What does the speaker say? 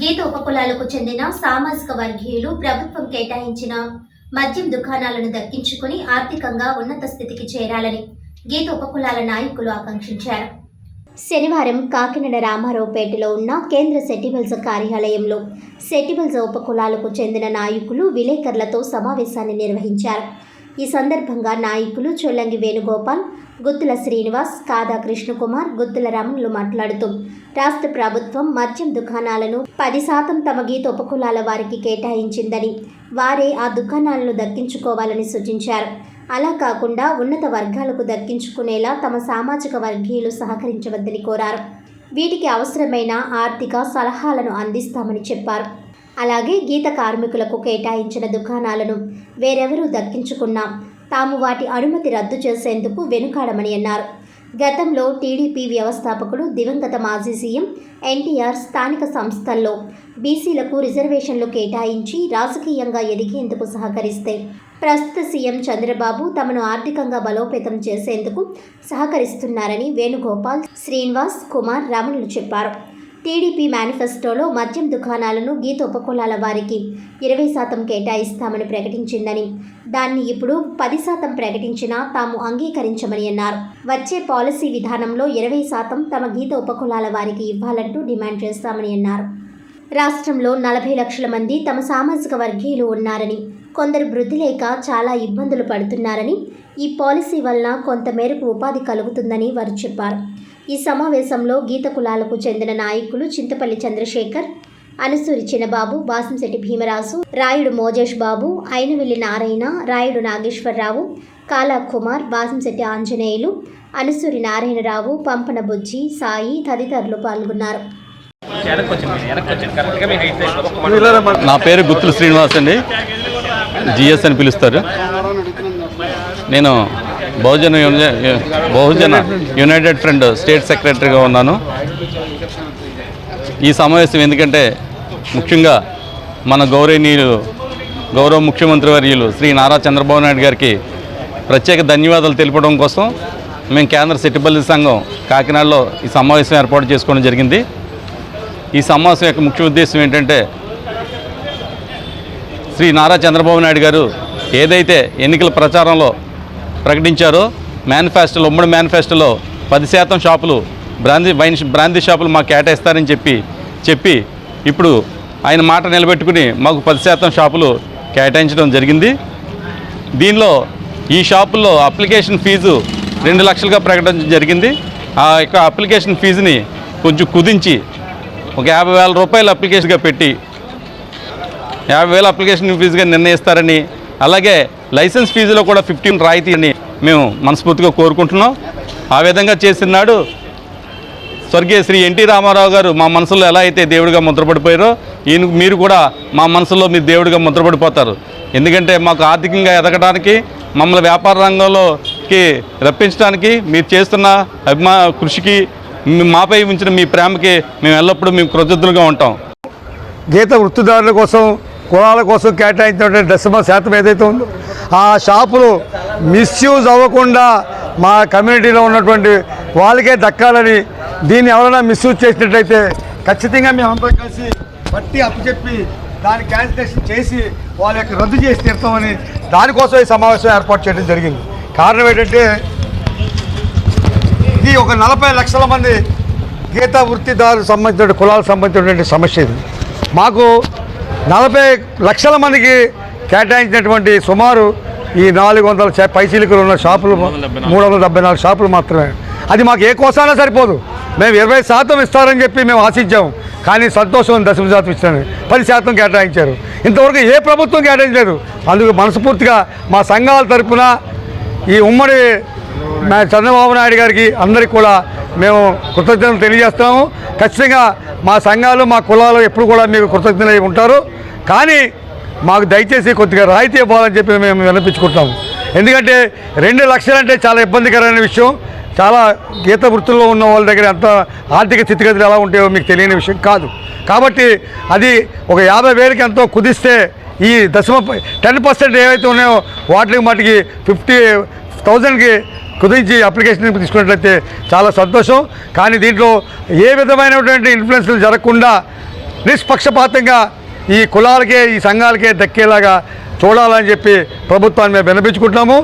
గీత ఉపకులాలకు చెందిన సామాజిక వర్గీయులు ప్రభుత్వం కేటాయించిన మద్యం దుకాణాలను దక్కించుకుని ఆర్థికంగా ఉన్నత స్థితికి చేరాలని గీత ఉపకులాల నాయకులు ఆకాంక్షించారు. శనివారం కాకినాడ రామారావుపేటలో ఉన్న కేంద్ర సెటిబల్స్ కార్యాలయంలో సెటిబల్స్ ఉపకులాలకు చెందిన నాయకులు విలేకరులతో సమావేశాన్ని నిర్వహించారు. ఈ సందర్భంగా నాయకులు చొల్లంగి వేణుగోపాల్ గుత్తుల శ్రీనివాస్ కాదా కృష్ణకుమార్ గుత్తుల రమణులు మాట్లాడుతూ రాష్ట్ర ప్రభుత్వం మద్యం దుకాణాలను పది శాతం తమ గీత ఉపకులాల వారికి కేటాయించిందని వారే ఆ దుకాణాలను దక్కించుకోవాలని సూచించారు. అలా కాకుండా ఉన్నత వర్గాలకు దక్కించుకునేలా తమ సామాజిక వర్గీయులు సహకరించవద్దని కోరారు. వీటికి అవసరమైన ఆర్థిక సలహాలను అందిస్తామని చెప్పారు. అలాగే గీత కార్మికులకు కేటాయించిన దుకాణాలను వేరెవరూ దక్కించుకున్నా తాము వాటి అనుమతి రద్దు చేసేందుకు వెనుకాడమని అన్నారు. గతంలో టీడీపీ వ్యవస్థాపకుడు దివంగత మాజీ సీఎం ఎన్టీఆర్ స్థానిక సంస్థల్లో బీసీలకు రిజర్వేషన్లు కేటాయించి రాజకీయంగా ఎదిగేందుకు సహకరిస్తే ప్రస్తుత సీఎం చంద్రబాబు తమను ఆర్థికంగా బలోపేతం చేసేందుకు సహకరిస్తున్నారని వేణుగోపాల్ శ్రీనివాస్ కుమార్ రమణులు చెప్పారు. టీడీపీ మేనిఫెస్టోలో మద్యం దుకాణాలను గీత ఉపకులాల వారికి ఇరవై శాతం కేటాయిస్తామని ప్రకటించిందని. దాన్ని ఇప్పుడు పది శాతం ప్రకటించినా తాము అంగీకరించమని అన్నారు. వచ్చే పాలసీ విధానంలో ఇరవై శాతం తమ గీత ఉపకులాల వారికి ఇవ్వాలంటూ డిమాండ్ చేస్తామని అన్నారు. రాష్ట్రంలో నలభై లక్షల మంది తమ సామాజిక వర్గీయులు ఉన్నారని కొందరు వృద్ధి లేక చాలా ఇబ్బందులు పడుతున్నారని ఈ పాలసీ వలన కొంతమేరకు ఉపాధి కలుగుతుందని వారు చెప్పారు. ఈ సమావేశంలో గీత కులాలకు చెందిన నాయకులు చింతపల్లి చంద్రశేఖర్ అనుసూరి చిన్నబాబు వాసంశెట్టి భీమరాజు రాయుడు మోజేష్ బాబు అయినవెల్లి నారాయణ రాయుడు నాగేశ్వరరావు కాలా కుమార్ వాసంశెట్టి ఆంజనేయులు అనుసూరి నారాయణరావు పంపన బుజ్జి సాయి తదితరులు పాల్గొన్నారు. నా పేరు గుత్తులు శ్రీనివాస్ అండి. జిఎస్ అని పిలుస్తారు. నేను Bahujana Bahujana united front state సెక్రటరీగా ఉన్నాను. ఈ సమావేశం ఎందుకంటే ముఖ్యంగా మన గౌరవనీయులు గౌరవ ముఖ్యమంత్రి వర్యులు శ్రీ నారా చంద్రబాబు నాయుడు గారికి ప్రత్యేక ధన్యవాదాలు తెలపడం కోసం మేము కేంద్ర సిట్టిపల్లి సంఘం కాకినాడలో ఈ సమావేశం ఏర్పాటు చేసుకోవడం జరిగింది. ఈ సమావేశం యొక్క ముఖ్య ఉద్దేశం ఏంటంటే శ్రీ నారా చంద్రబాబు నాయుడు గారు ఏదైతే ఎన్నికల ప్రచారంలో ప్రకటించారో. మేనిఫెస్టోలో ఉమ్మడి మేనిఫెస్టోలో పది శాతం షాపులు బ్రాందీ వైన్ బ్రాందీ షాపులు మాకు కేటాయిస్తారని చెప్పి చెప్పి ఇప్పుడు ఆయన మాట నిలబెట్టుకుని మాకు పది శాతం షాపులు కేటాయించడం జరిగింది. దీనిలో ఈ షాపుల్లో అప్లికేషన్ ఫీజు రెండు లక్షలుగా ప్రకటించడం జరిగింది. ఆ యొక్క అప్లికేషన్ ఫీజుని కొంచెం కుదించి ఒక యాభై వేల రూపాయలు అప్లికేషన్గా పెట్టి యాభై వేల అప్లికేషన్ ఫీజుగా నిర్ణయిస్తారని అలాగే లైసెన్స్ ఫీజులో కూడా ఫిఫ్టీన్ రాయితీ అని మేము మనస్ఫూర్తిగా కోరుకుంటున్నాం. ఆ విధంగా చేసినాడు స్వర్గీయ శ్రీ ఎన్టీ రామారావు గారు. మా మనసులో ఎలా అయితే దేవుడిగా ముద్రపడిపోయారో ఈయన మీరు కూడా మా మనసులో మీరు దేవుడిగా ముద్రపడిపోతారు. ఎందుకంటే మాకు ఆర్థికంగా ఎదగడానికి మమ్మల్ని వ్యాపార రంగంలోకి రప్పించడానికి మీరు చేస్తున్న అభిమా కృషికి మాపై ఉంచిన మీ ప్రేమకి మేము ఎల్లప్పుడూ మేము కృతజ్ఞులుగా ఉంటాం. గీత వృత్తిదారుల కోసం కులాల కోసం కేటాయించినటువంటి దశమ శాతం ఏదైతే ఉందో ఆ షాపులు మిస్యూజ్ అవ్వకుండా మా కమ్యూనిటీలో ఉన్నటువంటి వాళ్ళకే దక్కాలని దీన్ని ఎవరైనా మిస్యూజ్ చేసినట్లయితే ఖచ్చితంగా మేము కలిసి బట్టి అప్పచెప్పి దాన్ని క్యాన్సిలేషన్ చేసి వాళ్ళ యొక్క రద్దు చేసి తీరుతామని దానికోసం ఈ సమావేశం ఏర్పాటు చేయడం జరిగింది. కారణం ఏంటంటే ఇది ఒక నలభై లక్షల మంది గీత వృత్తిదారులకు సంబంధించిన కులాలకు సంబంధించినటువంటి సమస్య ఇది. మాకు నలభై లక్షల మందికి కేటాయించినటువంటి సుమారు ఈ నాలుగు వందల పైసీలికలు ఉన్న షాపులు మూడు వందల డెబ్బై నాలుగు. షాపులు మాత్రమే. అది మాకు ఏ కోసానా సరిపోదు. మేము ఇరవై శాతం ఇస్తారని చెప్పి మేము ఆశించాము కానీ సంతోషం దశమ శాతం ఇచ్చాను. పది శాతం కేటాయించారు. ఇంతవరకు ఏ ప్రభుత్వం కేటాయించలేదు. అందుకు మనస్ఫూర్తిగా మా సంఘాల తరపున ఈ ఉమ్మడి చంద్రబాబు నాయుడు గారికి అందరికీ కూడా మేము కృతజ్ఞతలు తెలియజేస్తున్నాము. ఖచ్చితంగా మా సంఘాలు మా కులాలు ఎప్పుడు కూడా మీకు కృతజ్ఞతలు ఉంటారు. కానీ మాకు దయచేసి కొద్దిగా రాయితీ ఇవ్వాలని చెప్పి మేము వినిపించుకుంటాము ఎందుకంటే రెండు లక్షలంటే చాలా ఇబ్బందికరమైన విషయం. చాలా గీత వృత్తుల్లో ఉన్న వాళ్ళ దగ్గర ఎంత ఆర్థిక స్థితిగతులు ఎలా ఉంటాయో మీకు తెలియని విషయం కాదు. కాబట్టి అది ఒక యాభై వేలకి ఎంతో కుదిస్తే ఈ దశమ టెన్ పర్సెంట్ ఏవైతే ఉన్నాయో వాటికి మటుకి ఫిఫ్టీ థౌజండ్కి కుదించి అప్లికేషన్ తీసుకున్నట్లయితే చాలా సంతోషం. కానీ దీంట్లో ఏ విధమైనటువంటి ఇన్ఫ్లుయెన్స్లు జరగకుండా నిష్పక్షపాతంగా ఈ కులాలకే ఈ సంఘాలకే దక్కేలాగా చూడాలని చెప్పి ప్రభుత్వాన్ని మేము వినిపించుకుంటున్నాము